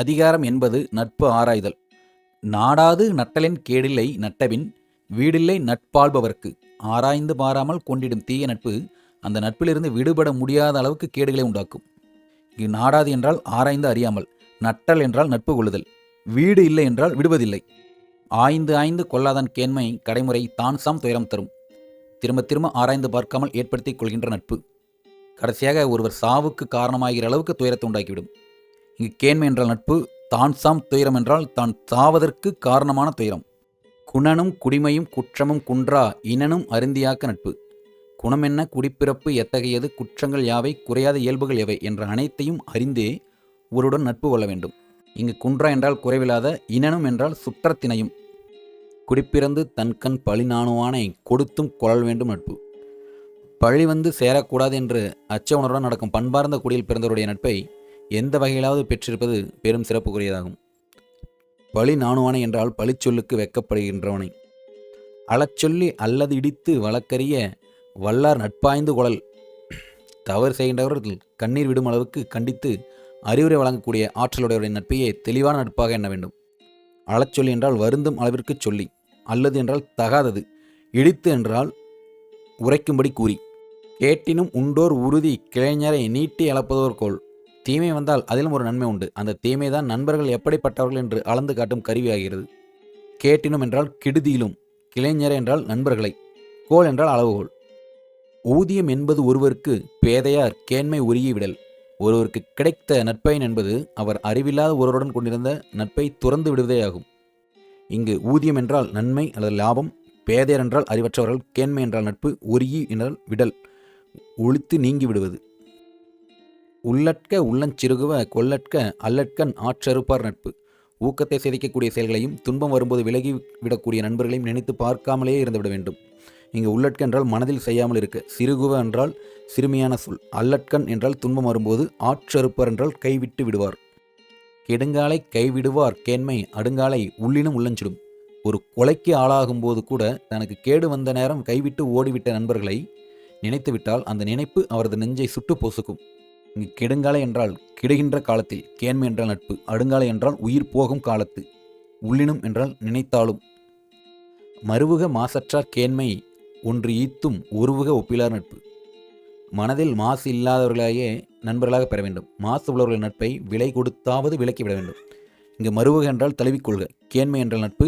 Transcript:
அதிகாரம் என்பது நட்பு ஆராய்தல். நாடாது நட்டலின் கேடில்லை நட்டபின் வீடில்லை நட்பாள்பவர்க்கு ஆராய்ந்து பாராமல் கொண்டிடும் தீய நட்பு அந்த நட்பிலிருந்து விடுபட முடியாத அளவுக்கு கேடுகளை உண்டாக்கும். இங்கு நாடாது என்றால் ஆராய்ந்து அறியாமல் நட்டல் என்றால் நட்பு கொள்ளுதல் வீடு இல்லை என்றால் விடுவதில்லை. ஆய்ந்து ஆய்ந்து கொள்ளாதான் கேண்மை கடைமுறை தான் சாம் துயரம் தரும். திரும்ப திரும்ப ஆராய்ந்து பார்க்காமல் ஏற்படுத்திக் கொள்கின்ற நட்பு. கடைசியாக ஒருவர் சாவுக்கு காரணமாகிற அளவுக்கு துயரத்தை உண்டாக்கிவிடும். இங்கு கேண்மை என்றால் நட்பு தான் சாம் துயரம் என்றால் தான் சாவதற்கு காரணமான துயரம். குணனும் குடிமையும் குற்றமும் குன்றா இனனும் அருந்தியாக்க நட்பு. குணம் என்ன குடிப்பிறப்பு எத்தகையது குற்றங்கள் யாவை குறையாத இயல்புகள் எவை என்ற அனைத்தையும் அறிந்தே ஒருடன் நட்பு கொள்ள வேண்டும். இங்கு குன்றா என்றால் குறைவில்லாத இனனும் என்றால் சுற்றத்தினையும். குடிப்பிறந்து தன்கண் பழிநாணுவானை கொடுத்தும் கொழல் வேண்டும் நட்பு. பழி வந்து சேரக்கூடாது என்று அச்ச உணர்வுடன் நடக்கும் பண்பார்ந்த குடியில் பிறந்தவருடைய நட்பை எந்த வகையிலாவது பெற்றிருப்பது பெரும் சிறப்புக்குரியதாகும். பழி நாணுவானை என்றால் பழிச்சொல்லுக்கு வெக்கப்படுகின்றவனை. அளச்சொல்லி அல்லது இடித்து வழக்கறிய வல்லார் நட்பாய்ந்து குழல். தவறு செய்கின்றவர்கள் கண்ணீர் விடும் அளவுக்கு கண்டித்து அறிவுரை வழங்கக்கூடிய ஆற்றலுடையவருடைய நட்பையே தெளிவான நட்பாக எண்ண வேண்டும். அளச்சொல்லி என்றால் வருந்தும் அளவிற்கு சொல்லி அல்லது என்றால் தகாதது இடித்து என்றால் உரைக்கும்படி கூறி. கேட்டினும் உண்டோர் உறுதி கிளைஞரை நீட்டி அளப்பதோர் கோல் தீமை வந்தால் அதிலும் ஒரு நன்மை உண்டு. அந்த தீமை தான் நண்பர்கள் எப்படிப்பட்டவர்கள் என்று அளந்து காட்டும் கருவியாகிறது. கேட்டினும் என்றால் கெடுதியிலும் கிளைஞர் என்றால் நண்பர்களை கோல் என்றால் அளவுகோல். ஊதியம் என்பது ஒருவருக்கு பேதையார் கேண்மை உருகி விடல். ஒருவருக்கு கிடைத்த நட்பயன் என்பது அவர் அறிவில்லாத ஒருவருடன் கொண்டிருந்த நட்பை துறந்து விடுவதேயாகும் இங்கு ஊதியம் என்றால் நன்மை அல்லது லாபம் பேதையர் என்றால் அறிவற்றவர்கள் கேண்மை என்றால் நட்பு உருகி என்றால் விடல் ஒழித்து நீங்கி விடுவது. உள்ளட்க உள்ளஞ்சிறுகுவ கொல்லட்க அல்லட்கண் ஆற்றறுப்பார் நட்பு. ஊக்கத்தை சிதைக்கக்கூடிய செயல்களையும் துன்பம் வரும்போது விலகி விடக்கூடிய நண்பர்களையும் நினைத்து பார்க்காமலேயே இருந்துவிட வேண்டும். இங்கு உள்ளட்க என்றால் மனதில் செய்யாமல் இருக்க சிறுகுவ என்றால் சிறுமியான சொல் அல்லட்கண் என்றால் துன்பம் வரும்போது ஆற்றறுப்பர் என்றால் கைவிட்டு விடுவார். கெடுங்காலை கைவிடுவார் கேண்மை அடுங்காலை உள்ளினும் உள்ளஞ்சிடும். ஒரு கொலைக்கு ஆளாகும்போது கூட தனக்கு கேடு வந்த நேரம் கைவிட்டு ஓடிவிட்ட நண்பர்களை நினைத்துவிட்டால் அந்த நினைப்பு அவரது நெஞ்சை சுட்டு பொசுக்கும். இங்கு கெடுங்காலை என்றால் கெடுகின்ற காலத்தில் கேண்மை என்றால் நட்பு அடுங்காலை என்றால் உயிர் போகும் காலத்து உள்ளினும் என்றால் நினைத்தாலும். மறுவுக மாசற்றார் கேண்மை ஒன்று ஈத்தும் ஒருவுக ஒப்பிலார் நட்பு. மனதில் மாசு இல்லாதவர்களாயே நண்பர்களாக பெற வேண்டும். மாசு உள்ளவர்கள் நட்பை விலை கொடுத்தாவது விலக்கிவிட வேண்டும். இங்கு மறுவுக என்றால் தழுவிக்கொள்க கேண்மை என்ற நட்பு